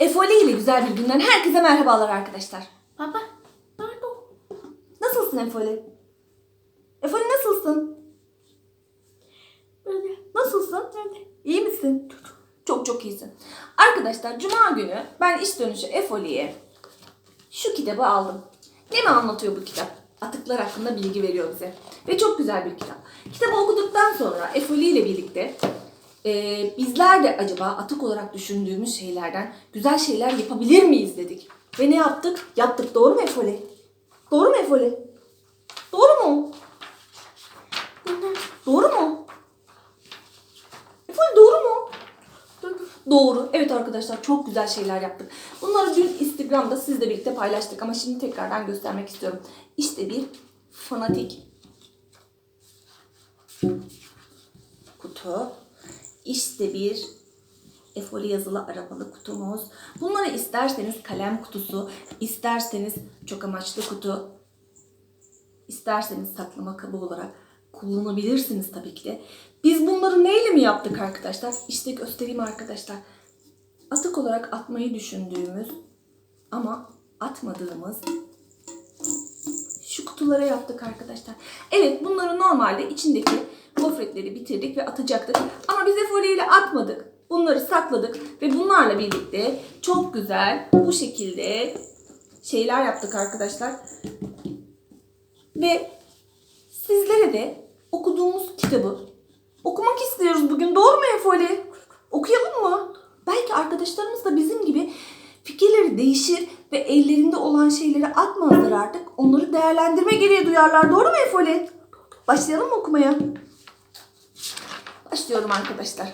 Efoli ile güzel bir günden herkese merhabalar arkadaşlar. Baba, pardon. Nasılsın Efoli? Efoli nasılsın? Böyle. Nasılsın? İyi misin? Çok çok iyisin. Arkadaşlar cuma günü ben iş dönüşü Efoli'ye şu kitabı aldım. Ne mi anlatıyor bu kitap? Atıklar hakkında bilgi veriyor bize. Ve çok güzel bir kitap. Kitabı okuduktan sonra Efoli ile birlikte eee, bizler de acaba atık olarak düşündüğümüz şeylerden güzel şeyler yapabilir miyiz dedik. Ve ne yaptık? Yaptık. Doğru mu Efoli? Doğru mu Efoli? Doğru mu? Doğru mu? Efendim doğru mu? Doğru. Evet arkadaşlar çok güzel şeyler yaptık. Bunları dün Instagram'da sizle birlikte paylaştık ama şimdi tekrardan göstermek istiyorum. İşte bir fanatik kutu. İşte bir efoli yazılı arabalı kutumuz. Bunları isterseniz kalem kutusu, isterseniz çok amaçlı kutu, isterseniz saklama kabı olarak kullanabilirsiniz tabii ki de. Biz bunları neyle mi yaptık arkadaşlar? İşte göstereyim arkadaşlar. Atık olarak atmayı düşündüğümüz ama atmadığımız şu kutulara yaptık arkadaşlar. Evet bunları normalde içindeki gofretleri bitirdik ve atacaktık. Ama biz folyeyle atmadık. Bunları sakladık ve bunlarla birlikte çok güzel bu şekilde şeyler yaptık arkadaşlar. Ve sizlere de okuduğumuz kitabı okumak istiyoruz bugün. Doğru mu Efoli? Okuyalım mı? Belki arkadaşlarımız da bizim gibi fikirleri değişir ve ellerinde olan şeyleri atmazlar artık. Onları değerlendirme gereği duyarlar. Doğru mu Efoli? Başlayalım mı okumaya? Başlıyorum arkadaşlar.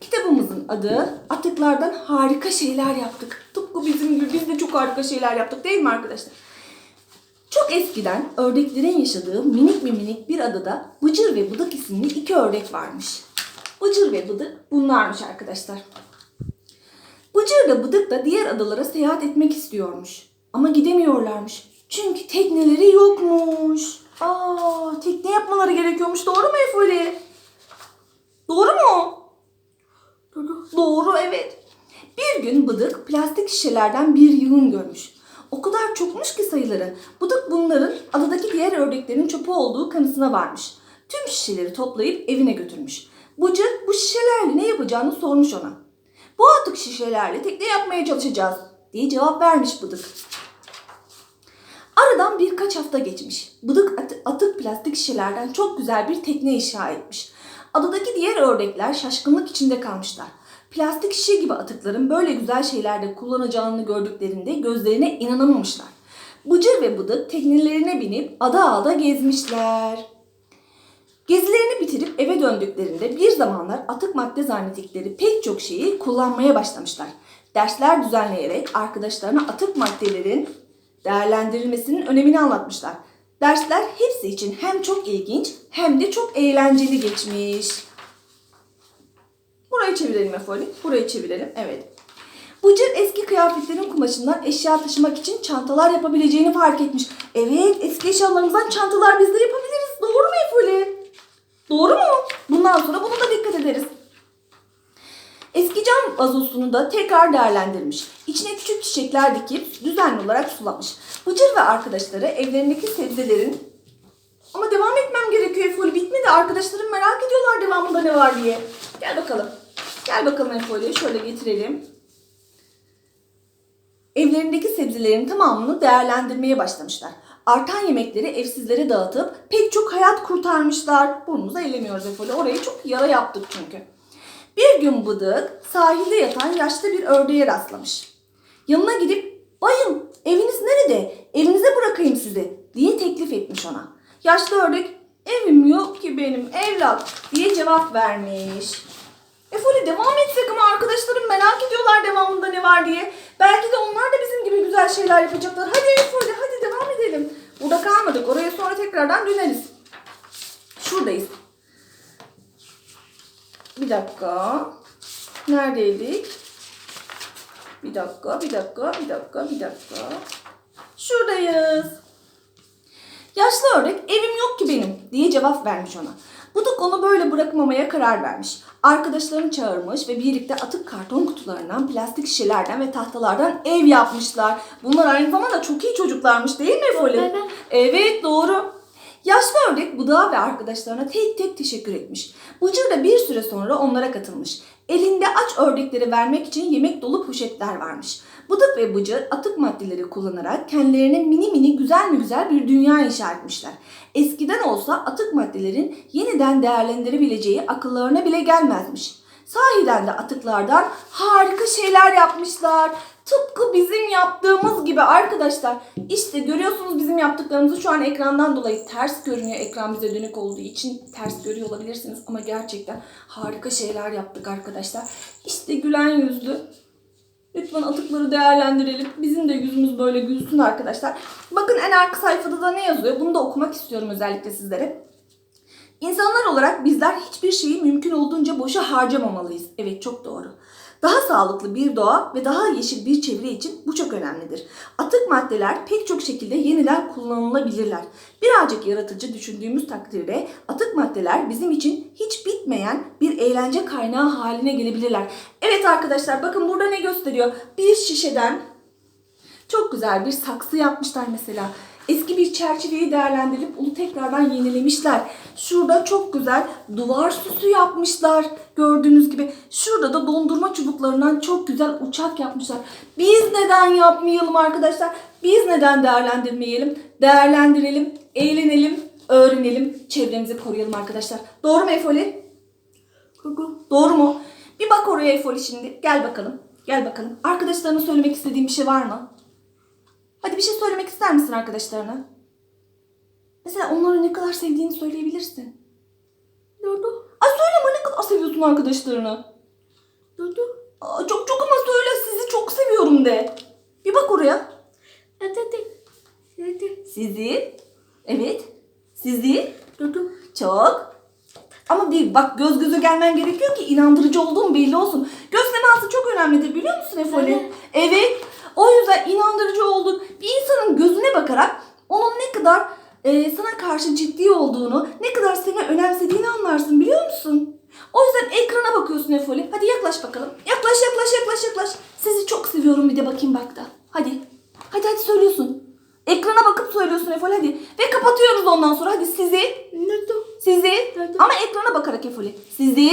Kitabımızın adı Atıklardan Harika Şeyler Yaptık. Tıpkı bizim gibi biz de çok harika şeyler yaptık değil mi arkadaşlar? Çok eskiden ördeklerin yaşadığı minik bir minik bir adada Bıcır ve Bıdık isimli iki ördek varmış. Bıcır ve Bıdık bunlarmış arkadaşlar. Bıcır da Bıdık da diğer adalara seyahat etmek istiyormuş. Ama gidemiyorlarmış. Çünkü tekneleri yokmuş. Aa, tekne yapmaları gerekiyormuş. Doğru mu Efoli? Doğru mu? Doğru evet. Bir gün Bıdık plastik şişelerden bir yığın görmüş. O kadar çokmuş ki sayıları. Bıdık bunların adadaki diğer ördeklerin çöpü olduğu kanısına varmış. Tüm şişeleri toplayıp evine götürmüş. Bıcır bu şişelerle ne yapacağını sormuş ona. Bu atık şişelerle tekne yapmaya çalışacağız diye cevap vermiş Bıdık. Aradan birkaç hafta geçmiş. Bıdık atı- atık plastik şişelerden çok güzel bir tekne inşa etmiş. Adadaki diğer ördekler şaşkınlık içinde kalmışlar. Plastik şişe gibi atıkların böyle güzel şeylerde kullanacağını gördüklerinde gözlerine inanamamışlar. Bıcır ve Bıdık teknelerine binip ada ada gezmişler. Gezilerini bitirip eve döndüklerinde bir zamanlar atık madde zannettikleri pek çok şeyi kullanmaya başlamışlar. Dersler düzenleyerek arkadaşlarına atık maddelerin değerlendirilmesinin önemini anlatmışlar. Dersler hepsi için hem çok ilginç hem de çok eğlenceli geçmiş. Burayı çevirelim Efoli. Burayı çevirelim. Evet. Bıcır eski kıyafetlerin kumaşından eşya taşımak için çantalar yapabileceğini fark etmiş. Evet eski eşyalarımızdan çantalar biz de yapabiliriz. Doğru mu Efoli? Doğru mu? Bundan sonra bunu da dikkat ederiz. Eski cam vazosunu da tekrar değerlendirmiş. İçine küçük çiçekler dikip düzenli olarak sulamış. Bıcır ve arkadaşları evlerindeki sebzelerin ama devam etmem gerekiyor Efoli. Bitmedi. Arkadaşlarım merak ediyorlar devamında ne var diye. Gel bakalım. Gel bakalım Efoli. Şöyle getirelim. Evlerindeki sebzelerin tamamını değerlendirmeye başlamışlar. Artan yemekleri evsizlere dağıtıp pek çok hayat kurtarmışlar. Burnumuza ellemiyoruz Efoli. Orayı çok yara yaptık çünkü. Bir gün Bıdık sahilde yatan yaşlı bir ördeğe rastlamış. Yanına gidip bayım eviniz nerede? Evinize bırakayım sizi diye teklif etmiş ona. Yaşlı ördek evim yok ki benim evlat diye cevap vermiş. Efoli devam etsek ama arkadaşlarım merak ediyorlar devamında ne var diye. Belki de onlar da bizim gibi güzel şeyler yapacaklar. Hadi Efoli hadi devam edelim. Burada kalmadık. Oraya sonra tekrardan döneriz. Şuradayız. Bir dakika. Neredeydik? Bir dakika, bir dakika, bir dakika, bir dakika. Şuradayız. Yaşlı ördek evim yok ki benim diye cevap vermiş ona. Buduk onu böyle bırakmamaya karar vermiş. Arkadaşlarını çağırmış ve birlikte atık karton kutularından, plastik şişelerden ve tahtalardan ev yapmışlar. Bunlar aynı zamanda çok iyi çocuklarmış değil mi? Evet. Evet doğru. Yaşlı ördek Budağa ve arkadaşlarına tek tek teşekkür etmiş. Bıcır da bir süre sonra onlara katılmış. Elinde aç ördekleri vermek için yemek dolu poşetler varmış. Bıdık ve Bıcır atık maddeleri kullanarak kendilerine mini mini güzel mi güzel bir dünya inşa etmişler. Eskiden olsa atık maddelerin yeniden değerlendirebileceği akıllarına bile gelmezmiş. Sahiden de atıklardan harika şeyler yapmışlar. Tıpkı bizim yaptığımız gibi arkadaşlar. İşte görüyorsunuz bizim yaptıklarımızı şu an ekrandan dolayı ters görünüyor. Ekran bize dönük olduğu için ters görüyor olabilirsiniz. Ama gerçekten harika şeyler yaptık arkadaşlar. İşte gülen yüzlü. Lütfen atıkları değerlendirelim. Bizim de yüzümüz böyle gülsün arkadaşlar. Bakın en arka sayfada da ne yazıyor? Bunu da okumak istiyorum özellikle sizlere. İnsanlar olarak bizler hiçbir şeyi mümkün olduğunca boşa harcamamalıyız. Evet çok doğru. Daha sağlıklı bir doğa ve daha yeşil bir çevre için bu çok önemlidir. Atık maddeler pek çok şekilde yeniden kullanılabilirler. Birazcık yaratıcı düşündüğümüz takdirde atık maddeler bizim için hiç bitmeyen bir eğlence kaynağı haline gelebilirler. Evet arkadaşlar bakın burada ne gösteriyor? Bir şişeden çok güzel bir saksı yapmışlar mesela. Eski bir çerçeveyi değerlendirip onu tekrardan yenilemişler. Şurada çok güzel duvar süsü yapmışlar. Gördüğünüz gibi. Şurada da dondurma çubuklarından çok güzel uçak yapmışlar. Biz neden yapmayalım arkadaşlar? Biz neden değerlendirmeyelim? Değerlendirelim, eğlenelim, öğrenelim, çevremizi koruyalım arkadaşlar. Doğru mu Efoli? Doğru mu? Bir bak oraya Efoli şimdi. Gel bakalım. Gel bakalım. Arkadaşlarına söylemek istediğin bir şey var mı? Hadi bir şey söylemek ister misin arkadaşlarına? Mesela onları ne kadar sevdiğini söyleyebilirsin. Dudu. Ay söyleme ne kadar seviyorsun arkadaşlarını. Dudu. Aa, çok çok ama söyle sizi çok seviyorum de. Bir bak oraya. Dede. Dede. Sizi. Evet. Sizi. Dudu. Çok. Ama bir bak göz göze gelmen gerekiyor ki inandırıcı olduğun belli olsun. Göz teması çok önemlidir biliyor musun Efoli? Evet. Evet. O yüzden inandırıcı oldun. Bir insanın gözüne bakarak onun ne kadar e, sana karşı ciddi olduğunu, ne kadar seni önemsediğini anlarsın biliyor musun? O yüzden ekrana bakıyorsun Efoli. Hadi yaklaş bakalım. Yaklaş yaklaş yaklaş yaklaş. Sizi çok seviyorum bir de bakayım bak da. Hadi. Hadi hadi söylüyorsun. Ekrana bakıp söylüyorsun Efoli hadi. Ve kapatıyoruz ondan sonra. Hadi sizi, sizi. Ama ekrana bakarak Efoli. Sizi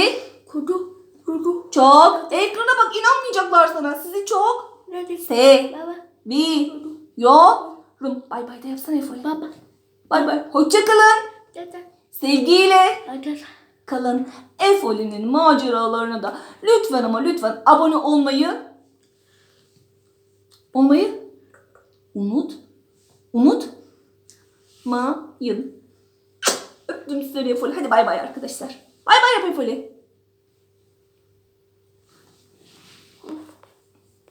Kudu. Kudu. çok. Ekrana bak inanmayacaklar sana. Sizi çok Dede. seviyorum. Baba. Bay bay da yapsana Efoli. Baba. Bay bay. Hoşçakalın. Dede. Sevgiyle kalın. Efoli'nin maceralarına da lütfen ama lütfen abone olmayı olmayı unut unutmayın. Öptüm sizleri Efoli. Hadi bay bay arkadaşlar. Bay bay Efoli.